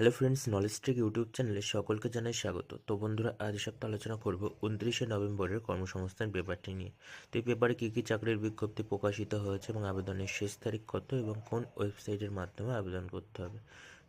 Hello friends knowledge tech YouTube চ্যানেলে সকলকে জানাই স্বাগত। তো বন্ধুরা, আজ সপ্তাহ আলোচনা করব উনত্রিশে নভেম্বরের কর্মসংস্থান পেপারটি নিয়ে। তো এই পেপারে কী কী চাকরির বিজ্ঞপ্তি প্রকাশিত হয়েছে এবং আবেদনের শেষ তারিখ কত এবং কোন ওয়েবসাইটের মাধ্যমে আবেদন করতে হবে?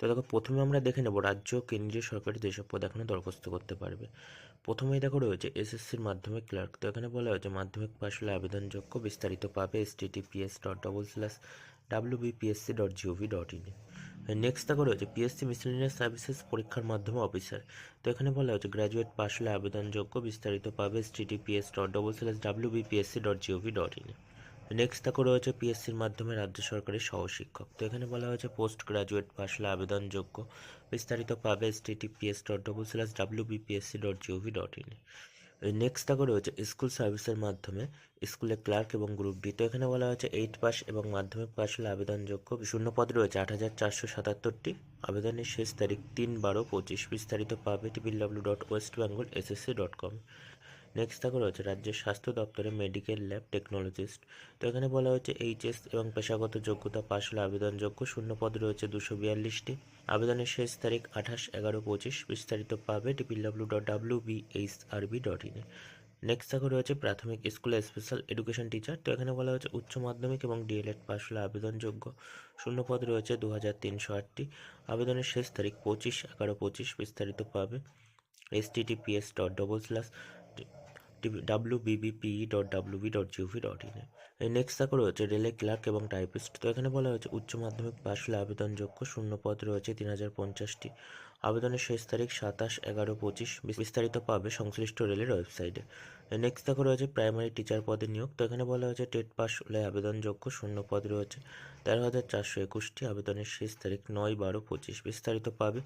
তো দেখো প্রথমে আমরা দেখে নেব রাজ্য, কেন্দ্রীয় সরকারি যেসব পদ এখানে দরখাস্ত করতে পারবে। প্রথমেই দেখো রয়েছে এসএসসির মাধ্যমিক ক্লার্ক তো এখানে বলা হয়েছে মাধ্যমিক পাশ হলে আবেদনযোগ্য বিস্তারিত পাবে https dot double slash W BPSC dot gov dot in next দেখো রয়েছে পিএসসি মিসলেনিয়াস সার্ভিসেস পরীক্ষার মাধ্যমে অফিসার তো এখানে বলা হয়েছে গ্র্যাজুয়েট পাশ হলে আবেদনযোগ্য বিস্তারিত পাবে https dot double slash W BPSC dot gov dot in next দেখো রয়েছে পিএসসির মাধ্যমে রাজ্য সরকারের সহশিক্ষক। তো এখানে বলা হয়েছে পোস্ট গ্রাজুয়েট পাশ হলে আবেদনযোগ্য। বিস্তারিত পাবে https dot double slash W BPSC dot gov dot in next দেখো রয়েছে স্কুল সার্ভিসের মাধ্যমে স্কুলে ক্লার্ক এবং গ্রুপ ডি তো এখানে বলা হয়েছে এইট পাস এবং মাধ্যমিক পাস হলে আবেদনযোগ্য। শূন্য পদ রয়েছে আট হাজার চারশো সাতাত্তরটি। আবেদনের শেষ তারিখ তিন বারো পঁচিশ। বিস্তারিত পাবে W dot West Bengal SSC dot com next দেখো রয়েছে রাজ্যের স্বাস্থ্য দপ্তরে মেডিকেল ল্যাব টেকনোলজিস্ট তো এখানে বলা হয়েছে এইচএস এবং পেশাগত যোগ্যতা পাশ হলে আবেদনযোগ্য শূন্য পদ রয়েছে দুশো বিয়াল্লিশটি। আবেদনের শেষ তারিখ আঠাশ এগারো পঁচিশ, বিস্তারিত পাবে triple W dot W B H R B dot next দেখো রয়েছে প্রাথমিক স্কুলে স্পেশাল এডুকেশন টিচার তো এখানে বলা হয়েছে উচ্চ মাধ্যমিক এবং ডিএলএড পাশ হলে আবেদনযোগ্য শূন্য পদ রয়েছে দু হাজার তিনশো আটটি। আবেদনের শেষ তারিখ পঁচিশ এগারো পঁচিশ, বিস্তারিত পাবে। Https dot double slash W BBP dot WB dot G O V next দেখো রয়েছে রেলে ক্লার্ক এবং টাইপিস্ট তো এখানে বলা হয়েছে, উচ্চ মাধ্যমিক পাশ হলে আবেদনযোগ্য শূন্য পদ রয়েছে তিন হাজার পঞ্চাশটি। আবেদনের শেষ তারিখ সাতাশ এগারো পঁচিশ। বিস্তারিত পাবে সংশ্লিষ্ট রেলের ওয়েবসাইটে নেক্সট দেখো রয়েছে প্রাইমারি টিচার পদে নিয়োগ। তো এখানে বলা হয়েছে টেট পাস হলে আবেদনযোগ্য শূন্য পদ রয়েছে। তেরো হাজার চারশো একুশটি আবেদনের শেষ তারিখ নয় বারো পঁচিশ। বিস্তারিত পাবে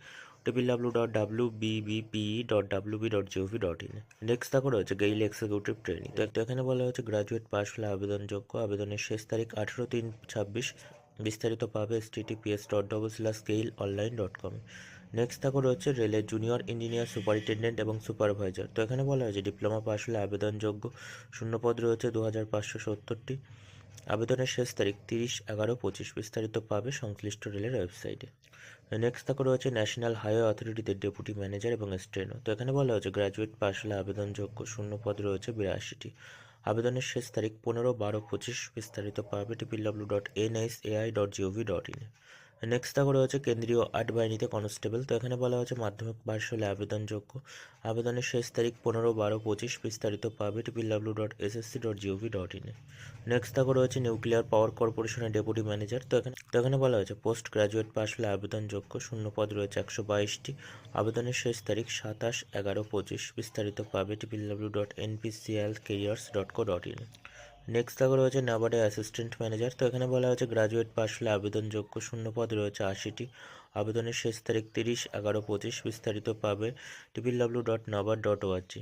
triple W dot W BBP dot W B dot gov dot in next দেখো রয়েছে গেইল এক্সিকিউটিভ ট্রেনিং তো এখানে বলা হয়েছে গ্রাজুয়েট পাস হলে আবেদনযোগ্য আবেদনের শেষ তারিখ আঠেরো তিন ছাব্বিশ। বিস্তারিত পাবে https dot double slash GAIL online dot com next থাকো রয়েছে রেলের জুনিয়র ইঞ্জিনিয়ার সুপারিনটেন্ডেন্ট এবং সুপারভাইজার তো এখানে বলা হয়েছে ডিপ্লোমা পাস হলে আবেদনযোগ্য শূন্যপদ রয়েছে দু হাজার পাঁচশো সত্তরটি। আবেদনের শেষ তারিখ তিরিশ এগারো পঁচিশ বিস্তারিত পাবে সংশ্লিষ্ট রেলের ওয়েবসাইটে। নেক্সট থাকো রয়েছে ন্যাশনাল হাইওয়ে অথরিটিতে ডেপুটি ম্যানেজার এবং স্টেনো তো এখানে বলা হয়েছে গ্র্যাজুয়েট পাস হলে আবেদনযোগ্য শূন্যপদ রয়েছে বিরাশিটি। আবেদনের শেষ তারিখ পনেরো বারো পঁচিশ বিস্তারিত পাবে triple W dot N S AI dot gov dot in next দেখো রয়েছে কেন্দ্রীয় আট বাহিনীতে কনস্টেবল তো এখানে বলা হয়েছে মাধ্যমিক পাশ হলে আবেদনযোগ্য। আবেদনের শেষ তারিখ পনেরো, বারো, পঁচিশ বিস্তারিত পাবে triple W dot SSC dot G O V next দেখো রয়েছে নিউক্লিয়ার পাওয়ার কর্পোরেশনের ডেপুটি ম্যানেজার তো এখানে তো এখানে বলা হয়েছে পোস্ট গ্রাজুয়েট পাশ হলে আবেদনযোগ্য। শূন্য পদ রয়েছে একশো বাইশটি। আবেদনের শেষ তারিখ সাতাশ, এগারো, পঁচিশ বিস্তারিত পাবে triple W dot NPCIL careers dot co dot in next দেখো রয়েছে নাবার্ডে অ্যাসিস্ট্যান্ট ম্যানেজার তো এখানে বলা হয়েছে গ্রাজুয়েট পাস হলে আবেদনযোগ্য শূন্য পদ রয়েছে আশিটি। আবেদনের শেষ তারিখ তিরিশ, এগারো, পঁচিশ, বিস্তারিত পাবে triple W dot NABARD dot org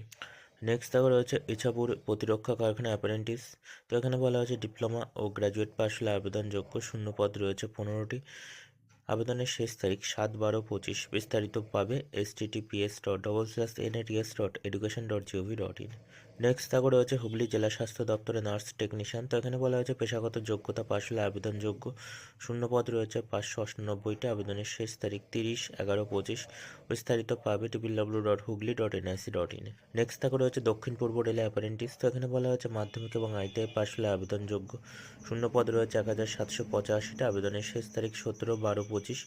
next দেখো রয়েছে ইছাপুর প্রতিরক্ষা কারখানা অ্যাপারেন্টিস তো এখানে বলা হয়েছে ডিপ্লোমা ও গ্র্যাজুয়েট পাস হলে আবেদনযোগ্য শূন্য পদ রয়েছে পনেরোটি। আবেদনের শেষ তারিখ সাত, বারো, পঁচিশ, বিস্তারিত পাবে https dot double slash NATS dot education dot gov dot in next থাকো রয়েছে হুগলি জেলা স্বাস্থ্য দপ্তরে নার্স টেকনিশিয়ান। তো এখানে বলা হয়েছে পেশাগত যোগ্যতা পাশ হলে আবেদনযোগ্য। শূন্য পদ রয়েছে পাঁচশো অষ্টানব্বইটি। আবেদনের শেষ তারিখ তিরিশ, এগারো, পঁচিশ। বিস্তারিত পাবে triple W dot Hooghly dot NIC dot in next থাকো রয়েছে দক্ষিণ পূর্ব রেলে অ্যাপারেন্টিস তো এখানে বলা হয়েছে মাধ্যমিক এবং আইটিআই পাশ হলে আবেদনযোগ্য। শূন্য পদ রয়েছে এক হাজার সাতশো পঁচাশিটা। আবেদনের শেষ তারিখ সতেরো, বারো, পঁচিশ।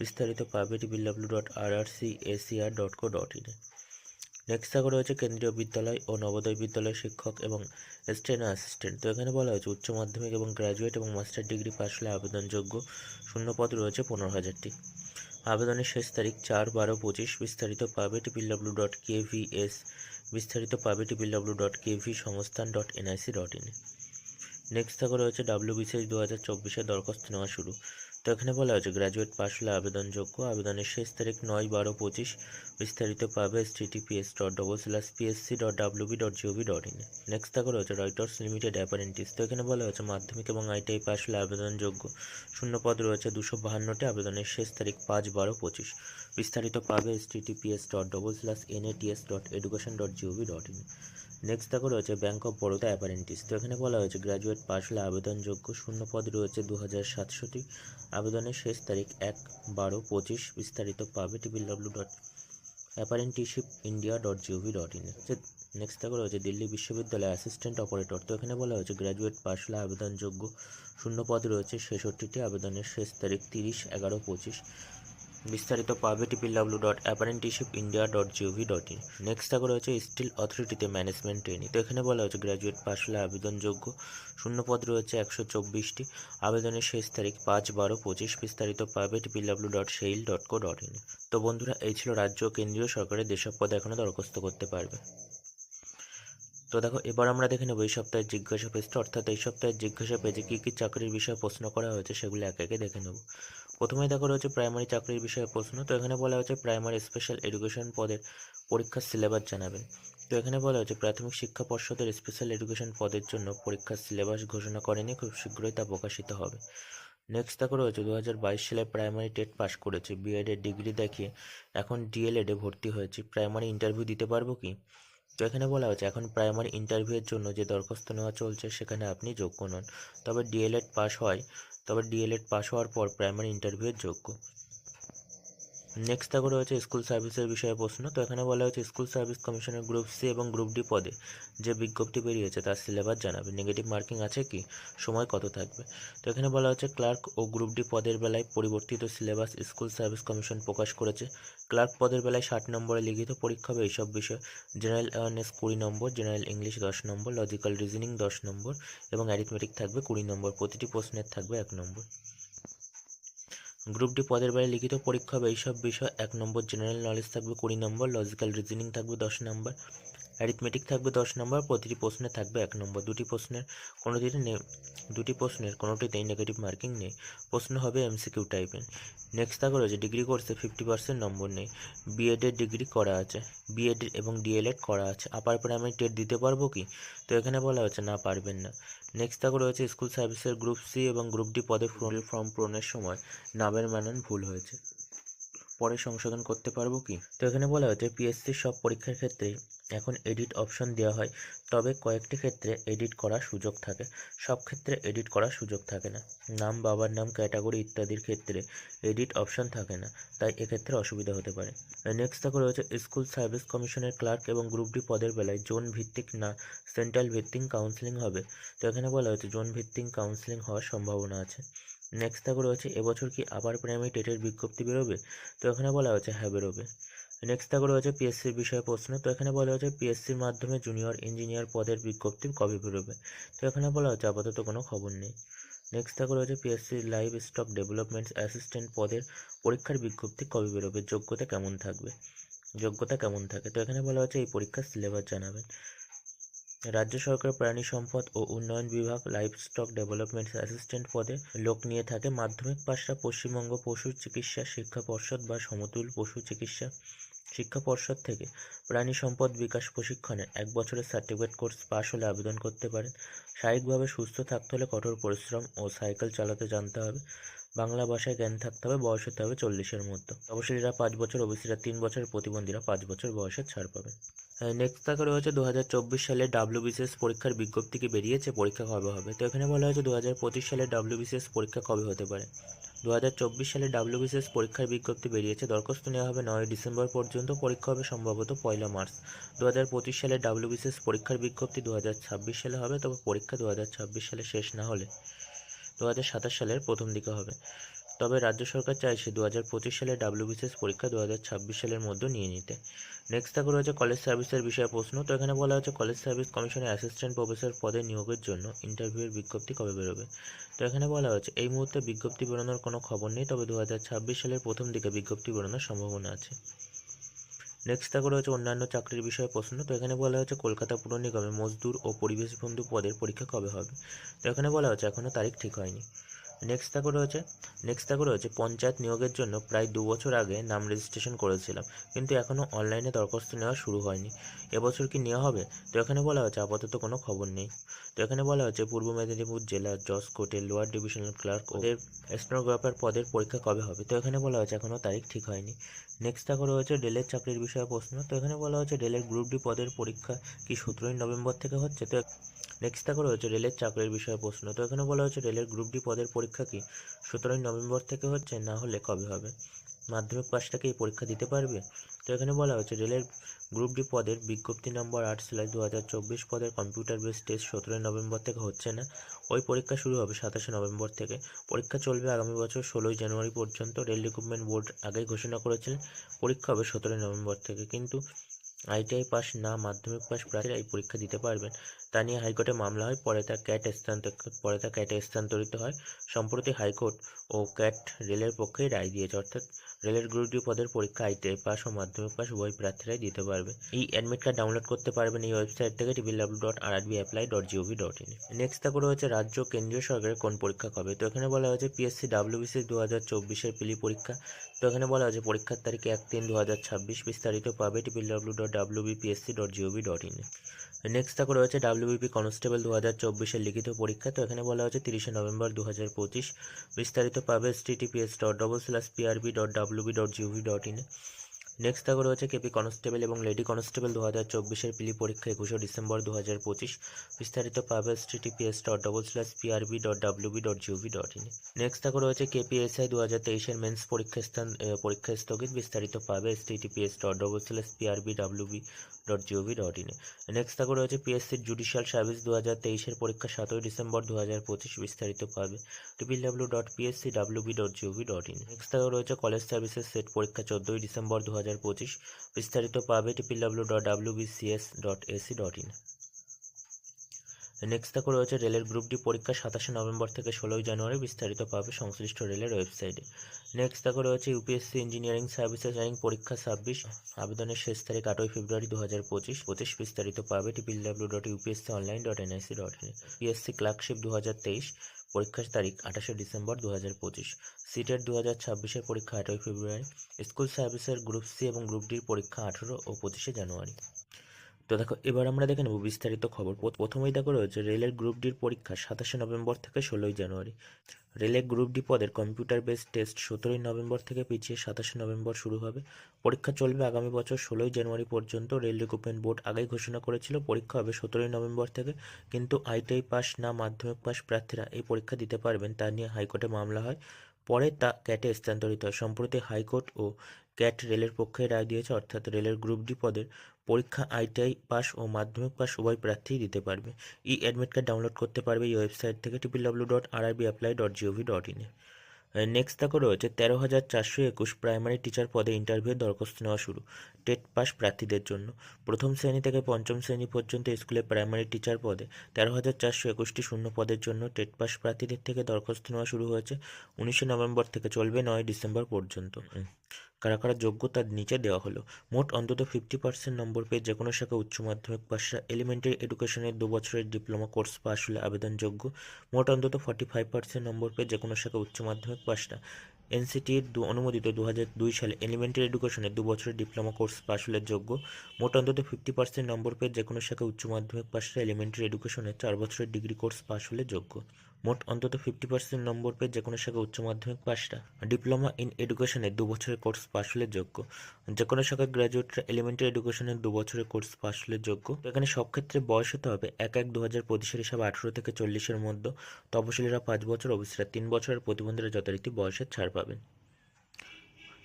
বিস্তারিত পাবে triple W dot R R C ACR C R dot co dot রয়েছে কেন্দ্রীয় বিদ্যালয় ও নবোদয় বিদ্যালয় শিক্ষক এবং স্টেনো অ্যাসিস্ট্যান্ট। তো এখানে বলা হয়েছে, উচ্চ মাধ্যমিক এবং গ্র্যাজুয়েট এবং মাস্টার ডিগ্রি পাশ হলে আবেদনযোগ্য শূন্যপদ রয়েছে পনেরো হাজারটি। আবেদনের শেষ তারিখ চার বারো পঁচিশ, বিস্তারিত পাবে টিপিল ডাব্লিউ ডট কেভিএস বিস্তারিত পাবে triple W dot KV sangathan dot NIC dot in. Next থাকা রয়েছে ডাব্লিউ বিসিএস দু হাজার চব্বিশে দরখাস্ত নেওয়া শুরু। তো এখানে বলা হয়েছে, গ্র্যাজুয়েট পাস হলে আবেদনযোগ্য। আবেদনের শেষ তারিখ নয় বারো পঁচিশ। বিস্তারিত পাবে https dot double slash PSC dot WB dot gov dot in next দেখো রয়েছে রয়টার্স লিমিটেড অ্যাপারেন্টিস তো এখানে বলা হয়েছে, মাধ্যমিক এবং আইটিআই পাস হলে আবেদনযোগ্য। শূন্য পদ রয়েছে দুশো বাহান্নটি। আবেদনের শেষ তারিখ পাঁচ বারো পঁচিশ। বিস্তারিত পাবে https dot double slash NATS dot education dot gov dot in next দেখো রয়েছে ব্যাঙ্ক অফ বরোদা অ্যাপারেন্টিস তো এখানে বলা হয়েছে গ্র্যাজুয়েট পাস হলে আবেদনযোগ্য শূন্য পদ রয়েছে দু হাজার সাতশোটি। আবেদনের শেষ তারিখ এক বারো পঁচিশ বিস্তারিত পাবে triple W dot apprenticeship India dot gov dot in next দেখো রয়েছে দিল্লি বিশ্ববিদ্যালয় অ্যাসিস্ট্যান্ট অপারেটর তো এখানে বলা হয়েছে গ্র্যাজুয়েট পাস হলে আবেদনযোগ্য শূন্য পদ রয়েছে ছেষট্টিটি। আবেদনের শেষ তারিখ তিরিশ এগারো পঁচিশ। বিস্তারিত পাবে triple W dot apprenticeship India dot gov dot in next থাকা রয়েছে স্টিল অথরিটিতে ম্যানেজমেন্ট ট্রেনিং তো এখানে বলা হয়েছে গ্র্যাজুয়েট পাস হলে আবেদনযোগ্য। শূন্যপদ রয়েছে একশো চব্বিশটি। আবেদনের শেষ তারিখ পাঁচ বারো পঁচিশ। বিস্তারিত পাবে triple W dot SAIL dot co dot in তো বন্ধুরা, এই ছিল রাজ্য ও কেন্দ্রীয় সরকারের যেসব পদে এখনও দরখাস্ত করতে পারবে। তো দেখো, এবার আমরা দেখে নেব এই সপ্তাহের জিজ্ঞাসা পেজটা। অর্থাৎ এই সপ্তাহের জিজ্ঞাসা পেজে কী কী চাকরির বিষয়ে প্রশ্ন করা হয়েছে সেগুলো একে একে দেখে নেব। প্রথমেই দেখো রয়েছে প্রাইমারি চাকরির বিষয়ে প্রশ্ন, তো এখানে বলা হয়েছে প্রাইমারি স্পেশাল এডুকেশন পদের পরীক্ষার সিলেবাস জানাবেন। তো এখানে বলা হয়েছে প্রাথমিক শিক্ষা পর্ষদের স্পেশাল এডুকেশন পদের জন্য পরীক্ষার সিলেবাস ঘোষণা করেনি, খুব শীঘ্রই তা প্রকাশিত হবে। নেক্সট দেখো রয়েছে দু হাজার বাইশ সালে প্রাইমারি টেট পাস করেছে বিএডের ডিগ্রি দেখিয়ে এখন ডিএলএডে ভর্তি হয়েছি। প্রাইমারি ইন্টারভিউ দিতে পারব কি? তো এখানে বলা হয়েছে এখন প্রাইমারি ইন্টারভিউয়ের জন্য যে দরখাস্ত নেওয়া চলছে সেখানে আপনি যোগ্য নন। তবে ডিএলএড পাস হয় তবে ডিএলএড পাস হওয়ার পর প্রাইমারি ইন্টারভিউয়ের যোগ্য। নেক্সট থাকো রয়েছে স্কুল সার্ভিসের বিষয়ে প্রশ্ন। তো এখানে বলা হয়েছে স্কুল সার্ভিস কমিশনের গ্রুপ সি এবং গ্রুপ ডি পদে যে বিজ্ঞপ্তি বেরিয়েছে তার সিলেবাস জানাবে। নেগেটিভ মার্কিং আছে কি? সময় কত থাকবে? তো এখানে বলা হচ্ছে ক্লার্ক ও গ্রুপ ডি পদের বেলায় পরিবর্তিত সিলেবাস স্কুল সার্ভিস কমিশন প্রকাশ করেছে। ক্লার্ক পদের বেলায় ষাট নম্বরে লিখিত পরীক্ষা হবে এইসব বিষয়। জেনারেল অ্যাওয়ারনেস কুড়ি নম্বর জেনারেল ইংলিশ দশ নম্বর লজিক্যাল রিজনিং দশ নম্বর এবং অ্যারিথমেটিক থাকবে কুড়ি নম্বর। প্রতিটি প্রশ্নের থাকবে এক নম্বর। গ্রুপ ডি পদের বাইরে লিখিত পরীক্ষা হবে, এইসব বিষয় এক নম্বর জেনারেল নলেজ থাকবে, কুড়ি নম্বর লজিক্যাল রিজনিং থাকবে, দশ নম্বর অ্যারিথমেটিক থাকবে দশ নম্বর প্রতিটি প্রশ্নে থাকবে এক নম্বর দুটি প্রশ্নের কোনোটিতে দুটি প্রশ্নের কোনোটিতেই নেগেটিভ মার্কিং নেই। প্রশ্ন হবে এমসিকিউ টাইপের নেক্সট থাকবে রয়েছে ডিগ্রি কোর্সে ফিফটি পার্সেন্ট নম্বর নেই। বিএডের ডিগ্রি করা আছে। বিএড এবং ডিএলএড করা আছে। আপার প্রাইমারি টেট দিতে পারব কি? তো এখানে বলা হচ্ছে না, পারবেন না। নেক্সট থাকবে রয়েছে স্কুল সার্ভিসের গ্রুপ সি এবং গ্রুপ ডি পদে ফর্ম পূরণের সময় নামের মানন ভুল হয়েছে। পরে সংশোধন করতে পারব কি? তো এখানে বলা হয়েছে পিএসসির সব পরীক্ষার ক্ষেত্রে এখন এডিট অপশন দেওয়া হয়, তবে কয়েকটি ক্ষেত্রে এডিট করার সুযোগ থাকে, সব ক্ষেত্রে এডিট করার সুযোগ থাকে না। নাম, বাবার নাম ক্যাটাগরি ইত্যাদির ক্ষেত্রে এডিট অপশন থাকে না, তাই এক্ষেত্রে অসুবিধা হতে পারে। নেক্সট থাকে রয়েছে স্কুল সার্ভিস কমিশনের ক্লার্ক এবং গ্রুপ ডি পদের বেলায় জোন ভিত্তিক না সেন্ট্রাল ভিত্তিক কাউন্সিলিং হবে। তো এখানে বলা হয়েছে জোন ভিত্তিক কাউন্সিলিং হওয়ার সম্ভাবনা আছে। নেক্সট থাকবে রয়েছে এবছর কি আবার প্রাইমারি টেটের বিজ্ঞপ্তি বেরোবে? তো এখানে বলা হয়েছে হ্যাঁ বেরোবে। নেক্সট থাকবে রয়েছে পিএসসির বিষয়ে প্রশ্ন। তো এখানে বলা হয়েছে পিএসসির মাধ্যমে জুনিয়র ইঞ্জিনিয়ার পদের বিজ্ঞপ্তি কবে বেরোবে? তো এখানে বলা হচ্ছে আপাতত কোনো খবর নেই। নেক্সট থাকবে রয়েছে পিএসসির লাইভ স্টক ডেভেলপমেন্ট অ্যাসিস্ট্যান্ট পদের পরীক্ষার বিজ্ঞপ্তি কবে বেরোবে? যোগ্যতা কেমন থাকবে? যোগ্যতা কেমন থাকে? তো এখানে বলা হচ্ছে এই পরীক্ষার সিলেবাস জানাবেন। রাজ্য সরকার প্রাণী সম্পদ ও উন্নয়ন বিভাগ লাইভস্টক ডেভেলপমেন্ট অ্যাসিস্ট্যান্ট পদে লোক নিয়ে থাকে মাধ্যমিক পাশরা পশ্চিমবঙ্গ পশু চিকিৎসা শিক্ষা পর্ষদ বা সমতুল পশু চিকিৎসা শিক্ষা পর্ষদ থেকে প্রাণী সম্পদ বিকাশ প্রশিক্ষণে এক বছরের সার্টিফিকেট কোর্স পাশ হলে আবেদন করতে পারেন। শারীরিকভাবে সুস্থ থাকতে হলে কঠোর পরিশ্রম ও সাইকেল চালাতে জানতে হবে। বাংলা ভাষায় জ্ঞান থাকতে হবে, বয়স হতে হবে চল্লিশের মধ্যে। অবসরীরা পাঁচ বছর ওবিসিরা, তিন বছর প্রতিবন্ধীরা পাঁচ বছর বয়সের ছাড় পাবে। নেক্সট থাকে রয়েছে দু হাজার চব্বিশ সালে ডাব্লিউবিসিএস পরীক্ষার বিজ্ঞপ্তি কি বেরিয়েছে? পরীক্ষা কবে হবে? তো এখানে বলা হয়েছে দু হাজার পঁচিশ সালে ডাব্লিউবিসিএস পরীক্ষা কবে হতে পারে? দু হাজার চব্বিশ সালে ডাব্লিউবিসিএস পরীক্ষার বিজ্ঞপ্তি বেরিয়েছে, দরখাস্ত নেওয়া হবে নয় ডিসেম্বর পর্যন্ত, পরীক্ষা হবে সম্ভবত পয়লা মার্চ। দু হাজার পঁচিশ সালে ডাব্লিউবিসিএস পরীক্ষার বিজ্ঞপ্তি দু হাজার ছাব্বিশ সালে হবে, তবে পরীক্ষা দু হাজার ছাব্বিশ সালে শেষ না হলে। দু হাজার সাতাশ সালের প্রথম দিকে হবে। তবে রাজ্য সরকার চাইছে দু হাজার পঁচিশ সালে ডাব্লিউবিসিএস পরীক্ষা দু হাজার ছাব্বিশ সালের মধ্যে নিয়ে নিতে। নেক্সট থাকবে রয়েছে কলেজ সার্ভিসের বিষয়ে প্রশ্ন। তো এখানে বলা হচ্ছে কলেজ সার্ভিস কমিশনের অ্যাসিস্ট্যান্ট প্রফেসর পদে নিয়োগের জন্য ইন্টারভিউয়ের বিজ্ঞপ্তি কবে বেরোবে? তো এখানে বলা হচ্ছে এই মুহূর্তে বিজ্ঞপ্তি বেরোনোর কোনো খবর নেই, তবে দু হাজার ছাব্বিশ সালের প্রথম দিকে বিজ্ঞপ্তি বেরোনোর সম্ভাবনা আছে। নেক্সট করে হচ্ছে অন্যান্য চাকরির বিষয়ে প্রশ্ন। তো এখানে বলা হয়েছে কলকাতা পুর নিগমে মজদুর ও পরিবেশ বন্ধু পদের পরীক্ষা কবে হবে? তো এখানে বলা হচ্ছে এখনও তারিখ ঠিক হয়নি। নেক্সট দেখো রয়েছে নেক্সট দেখো রয়েছে পঞ্চায়েত নিয়োগের জন্য প্রায় দু বছর আগে নাম রেজিস্ট্রেশন করেছিলাম। কিন্তু এখনও অনলাইনে দরখাস্ত নেওয়া শুরু হয়নি। এবছর কি নেওয়া হবে? তো এখানে বলা হচ্ছে আপাতত কোনো খবর নেই। তো এখানে বলা হচ্ছে পূর্ব মেদিনীপুর জেলার জজ কোর্টের লোয়ার ডিভিশনাল ক্লার্ক ওদের স্টেনোগ্রাফার পদের পরীক্ষা কবে হবে? তো এখানে বলা হচ্ছে এখনও তারিখ ঠিক হয়নি। নেক্সট দেখো রয়েছে রেলের চাকরির বিষয়ে প্রশ্ন। তো এখানে বলা হচ্ছে রেলের গ্রুপ ডি পদের পরীক্ষা কি সতেরোই নভেম্বর থেকে হচ্ছে? তো নেক্সট দেখো রয়েছে রেলের চাকরির বিষয়ে প্রশ্ন। তো এখানে বলা হচ্ছে রেলের গ্রুপ ডি পদের পরীক্ষা কি? সতেরোই নভেম্বর থেকে হচ্ছে না হলে কবে হবে? মাধ্যমিক পাশটাকে এই পরীক্ষা দিতে পারবে? তো এখানে বলা হচ্ছে রেলের গ্রুপ ডি পদের বিজ্ঞপ্তি নম্বর আট স্ল্যাশ দু হাজার চব্বিশ পদের কম্পিউটার বেস টেস্ট সতেরোই নভেম্বর থেকে হচ্ছে না। ওই পরীক্ষা শুরু হবে সাতাশে নভেম্বর থেকে। পরীক্ষা চলবে আগামী বছর ষোলোই জানুয়ারি পর্যন্ত। রেল রিক্রুটমেন্ট বোর্ড আগেই ঘোষণা করেছিলেন, পরীক্ষা হবে সতেরোই নভেম্বর থেকে। কিন্তু আইটিআই পাস না, মাধ্যমিক পাস, প্রার্থীরা এই পরীক্ষা দিতে পারবেন। তা নিয়ে হাইকোর্টে মামলা হয়, পরে তা ক্যাট স্থানান্তর, পরে তা ক্যাটে স্থানান্তরিত হয়। সম্প্রতি হাইকোর্ট ও ক্যাট রেলের পক্ষেই রায় দিয়েছে, অর্থাৎ রেলের গ্রুপ ডি পদের পরীক্ষা আইটিআই পাস ও মাধ্যমিক পাস উভয় প্রার্থীরাই দিতে পারবে। এই অ্যাডমিট কার্ড ডাউনলোড করতে পারবেন এই ওয়েবসাইট থেকে TV W dot R RB apply dot GOV dot in next তারপরে হচ্ছে রাজ্য কেন্দ্রীয় সরকারের কোন পরীক্ষা কবে? তো এখানে বলা হয়েছে পিএসসি ডাব্লিউবিসি দু হাজার চব্বিশের পিলি পরীক্ষা। তো এখানে বলা হয়েছে পরীক্ষার তারিখ এক তিন দু হাজার ছাব্বিশ বিস্তারিত পাবে TV W dot W BPSC dot GOV dot in next তারপরে রয়েছে ডাব্লিউবিপি কনস্টেবল দু হাজার চব্বিশের লিখিত পরীক্ষা। তো এখানে বলা হয়েছে তিরিশে নভেম্বর দু হাজার পঁচিশ। বিস্তারিত পাবে S TTPS dot double slash PRB dot WB dot GOV dot ইনে নেক্সট থাকবে রয়েছে কেপি কনস্টেবল এবং লেডি কনস্টেবল দু হাজার চব্বিশের পিলি পরীক্ষা একুশে ডিসেম্বর দু হাজার পঁচিশ। বিস্তারিত পাবে S TTPS dot double slash PRB dot WB dot GOV dot in next থাকবে রয়েছে কেপিএসআই দু হাজার তেইশের মেন্স পরীক্ষা স্থান পরীক্ষা স্থগিত। বিস্তারিত পাবে S TTPS dot double slash PRB WB dot GOV dot ইনে নেক্সট থাকবে রয়েছে পিএসসির জুডিশিয়াল সার্ভিস দু হাজার তেইশের পরীক্ষা সাতই ডিসেম্বর দু হাজার পঁচিশ। বিস্তারিত পাবে triple W dot PSC WB dot GOV dot in next থাকবে রয়েছে কলেজ সার্ভিসের সেট পরীক্ষা চোদ্দোই ডিসেম্বর দু হাজার পঁচিশ বিস্তারিত পাবে triple W dot WBCS dot AC dot in next থাকবে রয়েছে রেলের গ্রুপ ডি পরীক্ষা সাতাশে নভেম্বর থেকে ষোলোই জানুয়ারি বিস্তারিত পাবে সংশ্লিষ্ট রেলের ওয়েবসাইটে। নেক্সট থাকবে রয়েছে ইউপিএসসি ইঞ্জিনিয়ারিং সার্ভিসেস র্যাঙ্ক পরীক্ষা ছাব্বিশ, আবেদনের শেষ তারিখ আটই ফেব্রুয়ারি দু হাজার পঁচিশ পঁচিশ বিস্তারিত পাবে triple W dot UPSC online dot NIC dot in PSC clerkship দু হাজার তেইশ পরীক্ষার তারিখ আঠাশে ডিসেম্বর দু হাজার পঁচিশ। সিটের দু হাজার ছাব্বিশের পরীক্ষা আটই ফেব্রুয়ারি। স্কুল সার্ভিসের গ্রুপ সি এবং গ্রুপ ডির পরীক্ষা আঠেরো ও পঁচিশে জানুয়ারি। তো দেখো, এবার আমরা দেখে নেব বিস্তারিত খবর। প্রথমেই দেখো রয়েছে, রেলের গ্রুপ ডির পরীক্ষা সাতাশে নভেম্বর থেকে ষোলোই জানুয়ারি। রেলের গ্রুপ ডি পদের কম্পিউটার বেসড টেস্ট সতেরোই নভেম্বর থেকে পিছিয়ে সাতাশে নভেম্বর শুরু হবে। পরীক্ষা চলবে আগামী বছর ষোলোই জানুয়ারি পর্যন্ত। রেল রিক্রুটমেন্ট বোর্ড আগেই ঘোষণা করেছিল, পরীক্ষা হবে সতেরোই নভেম্বর থেকে। কিন্তু আইটিআই পাস না, মাধ্যমিক পাস প্রার্থীরা এই পরীক্ষা দিতে পারবেন, তা নিয়ে হাইকোর্টে মামলা হয়। পরে তা ক্যাটে স্থানান্তরিত হয়। সম্প্রতি হাইকোর্ট ও ক্যাট রেলের পক্ষে রায় দিয়েছে, অর্থাৎ রেলের গ্রুপ ডি পদের পরীক্ষা আইটিআই পাস ও মাধ্যমিক পাস উভয় প্রার্থী দিতে পারবে। ই অ্যাডমিট কার্ড ডাউনলোড করতে পারবে এই ওয়েবসাইট থেকে টিপিল W dot R RB apply dot GOV dot ইনে নেক্সট তাকে রয়েছে, তেরো হাজার চারশো একুশ প্রাইমারি টিচার পদে ইন্টারভিউ দরখাস্ত নেওয়া শুরু টেট পাস প্রার্থীদের জন্য। প্রথম শ্রেণি থেকে পঞ্চম শ্রেণি পর্যন্ত স্কুলে প্রাইমারি টিচার পদে, তেরো হাজার চারশো একুশটি শূন্য পদের জন্য টেট পাস প্রার্থীদের থেকে দরখাস্ত নেওয়া শুরু হয়েছে, উনিশে নভেম্বর থেকে চলবে নয় ডিসেম্বর পর্যন্ত। কারা কারা যোগ্য তার নিচে দেওয়া হলো। মোট অন্তত ফিফটি পার্সেন্ট নম্বর পেয়ে যে কোনো শাখা উচ্চ মাধ্যমিক পাশরা এলিমেন্টারি এডুকেশনের দু বছরের ডিপ্লোমা কোর্স পাশ হলে আবেদনযোগ্য। মোট অন্তত ফর্টি ফাইভ পার্সেন্ট নম্বর পেয়ে যে কোনো শাখা উচ্চ মাধ্যমিক পাশরা এনসিটির দু অনুমোদিত দু দুই সালে এলিমেন্টারি এডুকেশনের দু বছরের ডিপ্লোমা কোর্স পাশ হলে যোগ্য। মোট অন্তত ফিফটি পার্সেন্ট নম্বর পেয়ে যে কোনো শাখা উচ্চ মাধ্যমিক পাশরা এলিমেন্টারি এডুকেশনের চার বছরের ডিগ্রি কোর্স পাশ হলে যোগ্য। মোট অন্তত ফিফটি পার্সেন্ট নম্বর পেয়ে যে কোনো শাখা উচ্চ মাধ্যমিক পাশরা ডিপ্লোমা ইন এডুকেশনের দু বছরের কোর্স পাশ হলে যোগ্য। যে কোনো শাখা গ্র্যাজুয়েটরা এলিমেন্টারি এডুকেশনের দু বছরের কোর্স পাশ হলে যোগ্য। এখানে সব ক্ষেত্রে বয়স হতে হবে এক এক দু হাজার পঁচিশের হিসাবে আঠেরো থেকে চল্লিশের মধ্যে। তপশিলীরা পাঁচ বছর ওবিসিরা তিন বছরের প্রতিবন্ধীরা যথারীতি বয়সের ছাড় পাবেন।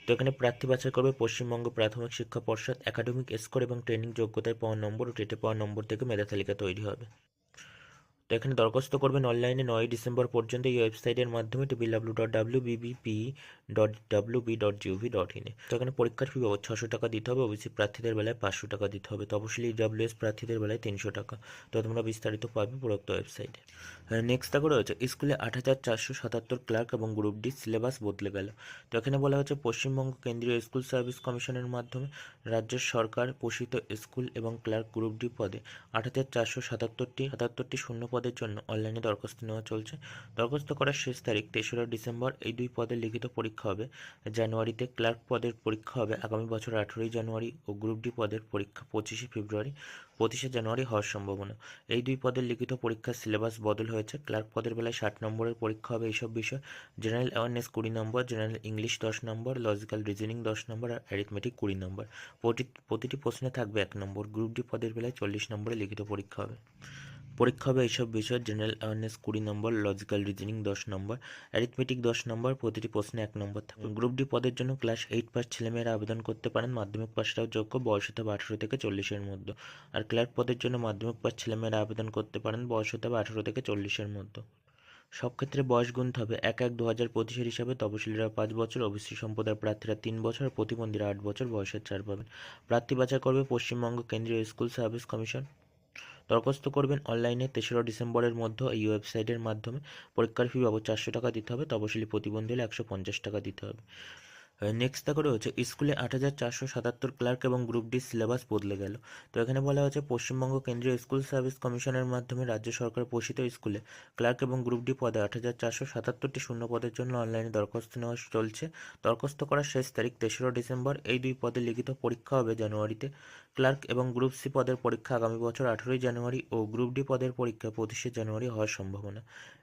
তো এখানে প্রার্থী বাছাই করবে পশ্চিমবঙ্গ প্রাথমিক শিক্ষা পর্ষদ, একাডেমিক স্কোর এবং ট্রেনিং যোগ্যতায় পাওয়া নম্বর ও টেটে পাওয়া নম্বর থেকে মেধা তালিকা তৈরি হবে। তো এখানে দরখাস্ত করবেন অনলাইনে নয় ডিসেম্বর পর্যন্ত এই ওয়েবসাইটের মাধ্যমে triple W dot W BBP dot W B dot GOV dot ইনে তো এখানে পরীক্ষার ফি ছশো টাকা দিতে হবে ওবিসি প্রার্থীদের বেলায় পাঁচশো টাকা দিতে হবে। তো অবশ্যই ডাব্লিউএস প্রার্থীদের বেলায় তিনশো টাকা। তো তোমরা বিস্তারিত পাবে উপরোক্ত ওয়েবসাইটে। নেক্সট দেখো রয়েছে, স্কুলে আট হাজার চারশো সাতাত্তর ক্লার্ক এবং গ্রুপ ডি সিলেবাস বদলে গেল। তো এখানে বলা হচ্ছে পশ্চিমবঙ্গ কেন্দ্রীয় স্কুল সার্ভিস কমিশনের মাধ্যমে রাজ্যের সরকার পোষিত স্কুল এবং ক্লার্ক গ্রুপ ডি পদে আট হাজার চারশো সাতাত্তরটি সাতাত্তরটি শূন্য পদের জন্য অনলাইনে দরখাস্ত নেওয়া চলছে। দরখাস্ত করার শেষ তারিখ তেসরা ডিসেম্বর। এই দুই পদের লিখিত পরীক্ষা হবে। জানুয়ারিতে ক্লার্ক পদের পরীক্ষা হবে আগামী বছর আঠেরোই জানুয়ারি ও গ্রুপ ডি পদের পরীক্ষা পঁচিশে ফেব্রুয়ারি, পঁচিশে জানুয়ারি হওয়ার সম্ভাবনা। এই দুই পদের লিখিত পরীক্ষার সিলেবাস বদল হয়েছে। ক্লার্ক পদের বেলায় ষাট নম্বরের পরীক্ষা হবে এইসব বিষয়। জেনারেল অ্যাওয়ারনেস কুড়ি নম্বর, জেনারেল ইংলিশ দশ নম্বর, লজিক্যাল রিজনিং দশ নম্বর আর অ্যারিথমেটিক কুড়ি নম্বর। প্রতি, প্রতিটি প্রশ্নে থাকবে এক নম্বর। গ্রুপ ডি পদের বেলায় চল্লিশ নম্বরে লিখিত পরীক্ষা হবে। পরীক্ষা হবে এইসব বিষয় জেনারেল অ্যাওয়ারনেস কুড়ি নম্বর লজিক্যাল রিজনিং দশ নম্বর অ্যারিথমেটিক দশ নম্বর, প্রতিটি প্রশ্নে এক নম্বর থাকবে। গ্রুপ ডি পদের জন্য ক্লাস এইট পাস ছেলেমেয়েরা আবেদন করতে পারেন মাধ্যমিক পাশটাও যোগ্য, বয়স হতে হবে আঠেরো থেকে চল্লিশের মধ্যে। আর ক্লার্ক পদের জন্য মাধ্যমিক পাস ছেলেমেয়েরা আবেদন করতে পারেন বয়স হতে হবে আঠেরো থেকে চল্লিশের মধ্যে। সব ক্ষেত্রে বয়স গুনতে হবে। এক এক দু হাজার পঁচিশের হিসাবে তপশিলীরা পাঁচ বছর, ওবিসি সম্প্রদায়ের প্রার্থীরা তিন বছর, প্রতিবন্ধীরা আট বছর, বয়সের ছাড় পাবেন। প্রার্থী বাছাই করবে পশ্চিমবঙ্গ কেন্দ্রীয় স্কুল সার্ভিস কমিশন। দরখাস্ত করবেন অনলাইনে তেসরা ডিসেম্বরের মধ্যে এই ওয়েবসাইটের মাধ্যমে। পরীক্ষার ফি বাবদ চারশো টাকা দিতে হবে তপশিলি প্রতিবন্ধী হলে একশো পঞ্চাশ টাকা দিতে হবে। নেক্সট দেখো রয়েছে, স্কুলে আট হাজার চারশো সাতাত্তর ক্লার্ক এবং গ্রুপ ডি সিলেবাস বদলে গেল। তো এখানে বলা হয়েছে, পশ্চিমবঙ্গ কেন্দ্রীয় স্কুল সার্ভিস কমিশনের মাধ্যমে রাজ্য সরকার পোষিত স্কুলে ক্লার্ক এবং গ্রুপ ডি পদে আট হাজার চারশো সাতাত্তরটি শূন্য পদের জন্য অনলাইনে দরখাস্ত নেওয়া চলছে। দরখাস্ত করার শেষ তারিখ তেসরা ডিসেম্বর। এই দুই পদে লিখিত পরীক্ষা হবে জানুয়ারিতে। ক্লার্ক এবং গ্রুপ সি পদের পরীক্ষা আগামী বছর আঠেরোই জানুয়ারি ও গ্রুপ ডি পদের পরীক্ষা পঁচিশে জানুয়ারি হওয়ার সম্ভাবনা।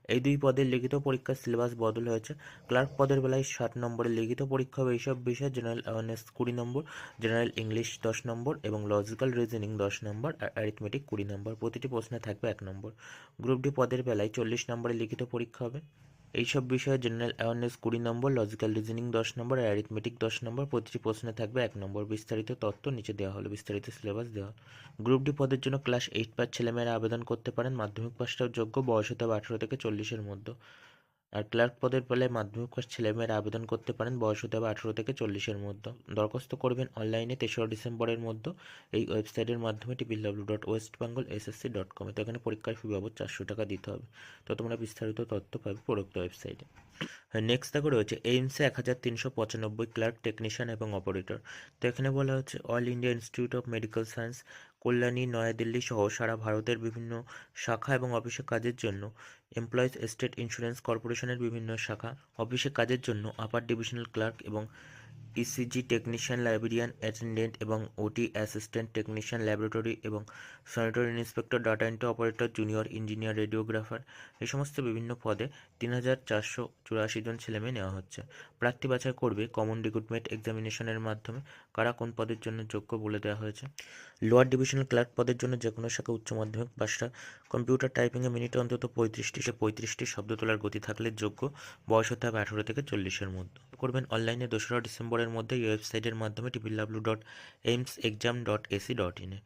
এই দুই পদের লিখিত পরীক্ষার সিলেবাস বদল হয়েছে। ক্লার্ক পদের বেলায় ষাট নম্বরের লিখিত পরীক্ষা হবে এইসব বিষয়ে জেনারেল অ্যাওয়ারনেস কুড়ি নম্বর, জেনারেল ইংলিশ দশ নম্বর এবং লজিক্যাল রিজনিং দশ নম্বর আর অ্যারিথমেটিক কুড়ি নম্বর। প্রতিটি প্রশ্নে থাকবে এক নম্বর। গ্রুপ ডি পদের বেলায় চল্লিশ নম্বরের লিখিত পরীক্ষা হবে। এইসব বিষয়ে জেনারেল অ্যাওয়ারনেস কুড়ি নম্বর লজিক্যাল রিজনিং দশ নম্বর অ্যারিথমেটিক দশ নম্বর, প্রতিটি প্রশ্নে থাকবে এক নম্বর বিস্তারিত তথ্য, নিচে দেওয়া হলো বিস্তারিত সিলেবাস দেওয়া। গ্রুপ ডি পদের জন্য ক্লাস এইট পাস ছেলেমেয়েরা আবেদন করতে পারেন, মাধ্যমিক পাশটাও যোগ্য, বয়স হতে হবে আঠেরো থেকে চল্লিশের মধ্যে। আর ক্লার্ক পদের বেলায় মাধ্যমিক পাস ছেলেমেয়েরা আবেদন করতে পারেন বয়স হতে হবে আঠেরো থেকে চল্লিশের মধ্যে। দরখাস্ত করবেন অনলাইনে তেসরা ডিসেম্বরের মধ্যে। এই ওয়েবসাইটের মাধ্যমে triple dot West Bengal SSC dot com তো এখানে পরীক্ষার ফি বাবদ চারশো টাকা দিতে হবে। তো তোমরা বিস্তারিত তথ্য পাবে প্রোক্ত ওয়েবসাইটে। নেক্সট দেখো রয়েছে এইমসে এক হাজার তিনশো পঁচানব্বই ক্লার্ক টেকনিশিয়ান এবং অপারেটর তো এখানে বলা হচ্ছে All India Institute of Medical Science Kalyani, Nayadilli সহ সারা ভারতের বিভিন্ন শাখা এবং অফিসে কাজের জন্য এমপ্লয়িজ স্টেট ইন্স্যুরেন্স কর্পোরেশনের বিভিন্ন শাখা অফিসে কাজের জন্য আপার ডিভিশনাল ক্লার্ক এবং ইসিজি টেকনিশিয়ান লাইব্রেরিয়ান অ্যাটেন্ডেন্ট এবং ওটি অ্যাসিস্ট্যান্ট টেকনিশিয়ান ল্যাবরেটরি এবং sanitary inspector data entry operator junior engineer radiographer এই সমস্ত বিভিন্ন পদে তিন হাজার চারশো চুরাশি জন ছেলেমেয়ে নেওয়া হচ্ছে। প্রার্থী বাছাই করবে কমন রিক্রুটমেন্ট এক্সামিনেশনের মাধ্যমে। কারা কোন পদের জন্য যোগ্য বলে দেওয়া হয়েছে? লোয়ার ডিভিশনাল ক্লার্ক পদের জন্য যে কোনো শাখা উচ্চ মাধ্যমিক পাশটা। কম্পিউটার টাইপিংয়ে মিনিটে অন্তত পঁয়ত্রিশটি সে পঁয়ত্রিশটি শব্দ তোলার গতি থাকলে যোগ্য। বয়স হতে হবে আঠেরো থেকে চল্লিশের মধ্যে। করবেন অনলাইনে দোসরা ডিসেম্বরের মধ্যে ওয়েবসাইটের মাধ্যমে triple W dot AIIMS exam dot AC dot ইনে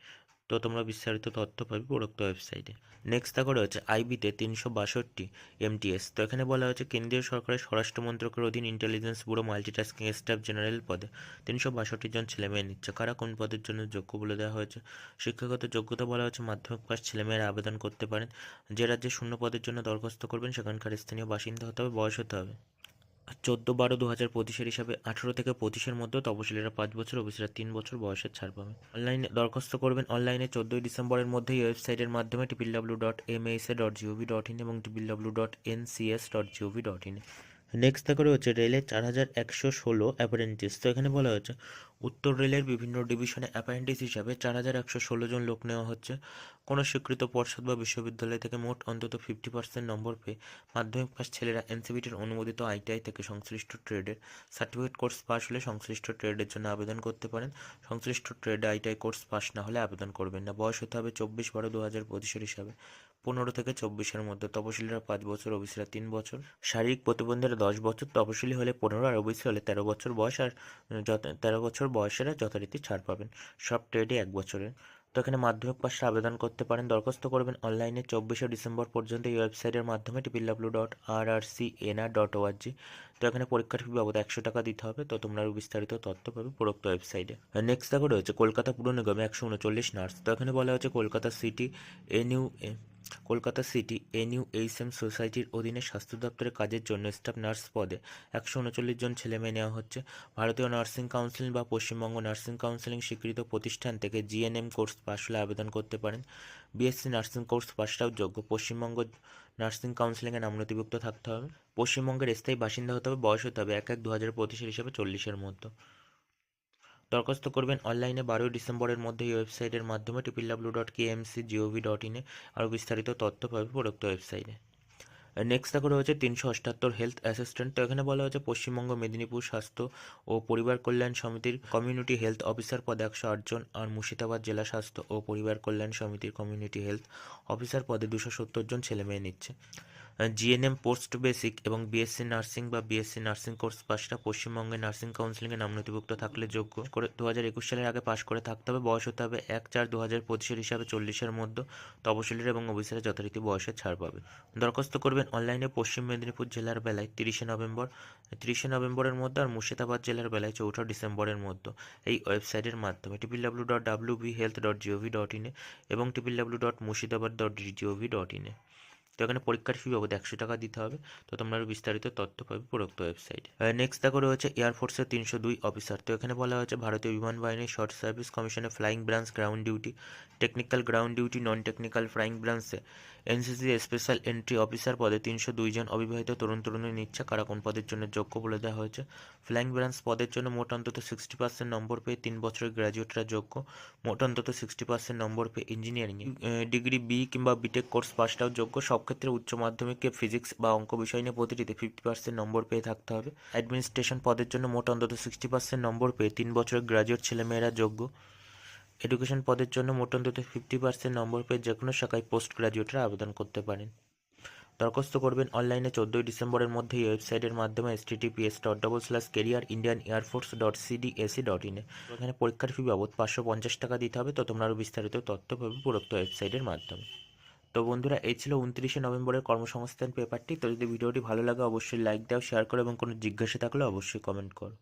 তো তোমরা বিস্তারিত তথ্য পাবে উপরোক্ত ওয়েবসাইটে। নেক্সট দেখো রয়েছে আইবিতে তিনশো বাষট্টি এমটিএস তো এখানে বলা হয়েছে কেন্দ্রীয় সরকারের স্বরাষ্ট্র মন্ত্রকের অধীন intelligence bureau multitasking staff general পদে তিনশো বাষট্টি জন ছেলেমেয়ে নিচ্ছে। কারা কোন পদের জন্য যোগ্য বলে দেওয়া হয়েছে? শিক্ষাগত যোগ্যতা বলা হচ্ছে মাধ্যমিক পাস ছেলেমেয়েরা আবেদন করতে পারেন। যে রাজ্যে শূন্য পদের জন্য দরখাস্ত করবেন, সেখানকার স্থানীয় বাসিন্দা হতে হবে, বয়স হতে হবে। চোদ্দ বারো দু হাজার পঁচিশের হিসাবে আঠেরো থেকে পঁচিশের মধ্যে তপশিলীরা পাঁচ বছর, অফিসেরা তিন বছর বয়সের ছাড় পাবে। অনলাইনে দরখাস্ত করবেন অনলাইনে চোদ্দোই ডিসেম্বরের মধ্যে এই ওয়েবসাইটের মাধ্যমে triple W dot M dot GOV dot in এবং triple W dot N C S dot GOV dot in. Next দেখো রয়েছে রেলের চার হাজার একশো ষোলো অ্যাপারেন্টিস তো এখানে বলা হয়েছে উত্তর রেলের বিভিন্ন ডিভিশনে অ্যাপারেন্টিস হিসাবে চার হাজার একশো ষোলো জন লোক নেওয়া হচ্ছে। কোনো স্বীকৃত পর্ষদ বা বিশ্ববিদ্যালয় থেকে মোট অন্তত ফিফটি পার্সেন্ট নম্বর পেয়ে মাধ্যমিক পাস ছেলেরা এনসিবিটির অনুমোদিত আইটিআই থেকে সংশ্লিষ্ট ট্রেডের সার্টিফিকেট কোর্স পাস হলে সংশ্লিষ্ট ট্রেডের জন্য আবেদন করতে পারেন। সংশ্লিষ্ট ট্রেডে আইটিআই কোর্স পাস না হলে আবেদন করবেন না। বয়স হতে হবে চব্বিশ বারো দু হাজার পঁচিশের হিসাবে। পনেরো থেকে চব্বিশের মধ্যে তপশিলীরা পাঁচ বছর ওবিসিরা তিন বছর। শারীরিক প্রতিবন্ধীরা দশ বছর, তপশিলি হলে পনেরো আর ওবিসি হলে তেরো বছর বয়স আর তেরো বছর বয়সেরা যথারীতি ছাড় পাবেন। সব ট্রেডে এক বছরের। তো এখানে মাধ্যমিক পাশে আবেদন করতে পারেন, দরখাস্ত করবেন অনলাইনে চব্বিশে ডিসেম্বর পর্যন্ত এই ওয়েবসাইটের মাধ্যমে triple W dot R R C NR dot ORG তো এখানে পরীক্ষার ফি বাবদ একশো টাকা দিতে হবে, তো তোমরা বিস্তারিত তথ্য পাবে উপরোক্ত ওয়েবসাইটে নেক্সট দেখো রয়েছে কলকাতা পুর নিগমে একশো উনচল্লিশ নার্স। তো এখানে বলা হচ্ছে Kolkata city NU Kolkata city NU HM সোসাইটির অধীনে স্বাস্থ্য দপ্তরে কাজের জন্য স্টাফ নার্স পদে একশো উনচল্লিশ জন ছেলেমেয়ে নেওয়া হচ্ছে। ভারতীয় নার্সিং কাউন্সিল বা পশ্চিমবঙ্গ নার্সিং কাউন্সিলিং স্বীকৃত প্রতিষ্ঠান থেকে জিএনএম কোর্স পাশ হলে আবেদন করতে পারেন। বিএসসি নার্সিং কোর্স আউট যোগ্য। পশ্চিমবঙ্গ নার্সিং কাউন্সিলিংয়ে নাম নথিভুক্ত থাকতে হবে। পশ্চিমবঙ্গের স্থায়ী বাসিন্দা হতে হবে, বয়স হতে হবে এক এক দু হাজার পঁচিশের হিসাবে চল্লিশের মধ্যে। দরখাস্ত করবেন অনলাইনে বারোই ডিসেম্বরের মধ্যে এই ওয়েবসাইটের মাধ্যমে triple W dot KMC GOV dot ইনে আরও বিস্তারিত তথ্য পাবে প্রদত্ত ওয়েবসাইটে। নেক্সট দেখো রয়েছে তিনশো অষ্টাত্তর হেলথ অ্যাসিস্ট্যান্ট তো এখানে বলা হয়েছে পশ্চিমবঙ্গ মেদিনীপুর স্বাস্থ্য ও পরিবার কল্যাণ সমিতির কমিউনিটি হেলথ অফিসার পদে একশো আটজন আর মুর্শিদাবাদ জেলা স্বাস্থ্য ও পরিবার কল্যাণ সমিতির কমিউনিটি হেলথ অফিসার পদে দুশো সত্তর জন ছেলে মেয়ে নিচ্ছে। জিএনএম, পোস্ট বেসিক এবং বিএসসি নার্সিং বা বিএসসি নার্সিং কোর্স পাশটা পশ্চিমবঙ্গে নার্সিং কাউন্সিলিংয়ে নাম নথিভুক্ত থাকলে যোগ্য। করে দু হাজার একুশ সালের আগে পাশ করে থাকতে হবে। বয়স হতে হবে এক চার দু হাজার পঁচিশের হিসাবে চল্লিশের মধ্যে। তপশিলীর এবং অফিসারের যথারীতি বয়সে ছাড় পাবে। দরখাস্ত করবেন অনলাইনে পশ্চিম মেদিনীপুর জেলার বেলায় তিরিশে নভেম্বর, তিরিশে নভেম্বরের মধ্যে আর মুর্শিদাবাদ জেলার বেলায় চৌঠা ডিসেম্বরের মধ্যে। এই ওয়েবসাইটের মাধ্যমে triple W dot W B health dot GOV dot ইনে এবং triple W dot Murshidabad dot GOV dot ইনে তো এখানে পরীক্ষার ফি বাবদ একশো টাকা দিতে হবে। তো তোমরা আরও বিস্তারিত তথ্য পাবে উপরোক্ত ওয়েবসাইটে। নেক্সট দেখো রয়েছে এয়ারফোর্সের তিনশো দুই অফিসার তো এখানে বলা হয়েছে ভারতীয় বিমান বাহিনীর শর্ট সার্ভিস কমিশনে flying branch ground duty technical ground duty non technical flying ব্রাঞ্চে এনসিসি স্পেশাল এন্ট্রি অফিসার পদে তিনশো দুইজন অবিবাহিত তরুণ তরুণী নিচ্ছে কারা কোন পদের জন্য যোগ্য বলে দেওয়া হয়েছে? ফ্লাইং ব্রাঞ্চ পদের জন্য মোট অন্তত সিক্সটি পার্সেন্ট নম্বর পেয়ে তিন বছরের গ্র্যাজুয়েটরা যোগ্য। মোট অন্তত সিক্সটি পার্সেন্ট নম্বর পেয়ে ইঞ্জিনিয়ারিং ডিগ্রি বি কিংবা বিটেক কোর্স পাসটাও যোগ্য। সব ক্ষেত্রে উচ্চ মাধ্যমিকে ফিজিক্স বা অঙ্ক বিষয় নিয়ে প্রতিটিতে ফিফটি পার্সেন্ট নম্বর পেয়ে থাকতে হবে। অ্যাডমিনিস্ট্রেশন পদের জন্য মোট অন্তত সিক্সটি পার্সেন্ট নম্বর পেয়ে তিন বছরের গ্র্যাজুয়েট ছেলেমেয়েরা যোগ্য। এডুকেশন পদের জন্য মোট অন্তত ফিফটি পার্সেন্ট নম্বর পেয়ে যে কোনো শাখায় পোস্ট গ্র্যাজুয়েটরা আবেদন করতে পারেন। দরখাস্ত করবেন অনলাইনে চোদ্দোই ডিসেম্বরের মধ্যে এই ওয়েবসাইটের মাধ্যমে S TTPS dot double slash career Indian air force dot CDAC dot ইনে এখানে পরীক্ষার ফি বাবদ পাঁচশো পঞ্চাশ টাকা দিতে হবে। তো তোমরা আরও বিস্তারিত তথ্য পাবে উপরোক্ত ওয়েবসাইটের মাধ্যমে। তো বন্ধুরা, এই ছিল উনত্রিশে নভেম্বরের কর্মসংস্থান পেপারটি। তো যদি ভিডিওটি ভালো লাগে, অবশ্যই লাইক দাও শেয়ার করো এবং কোনো জিজ্ঞাসা থাকলে অবশ্যই কমেন্ট করো।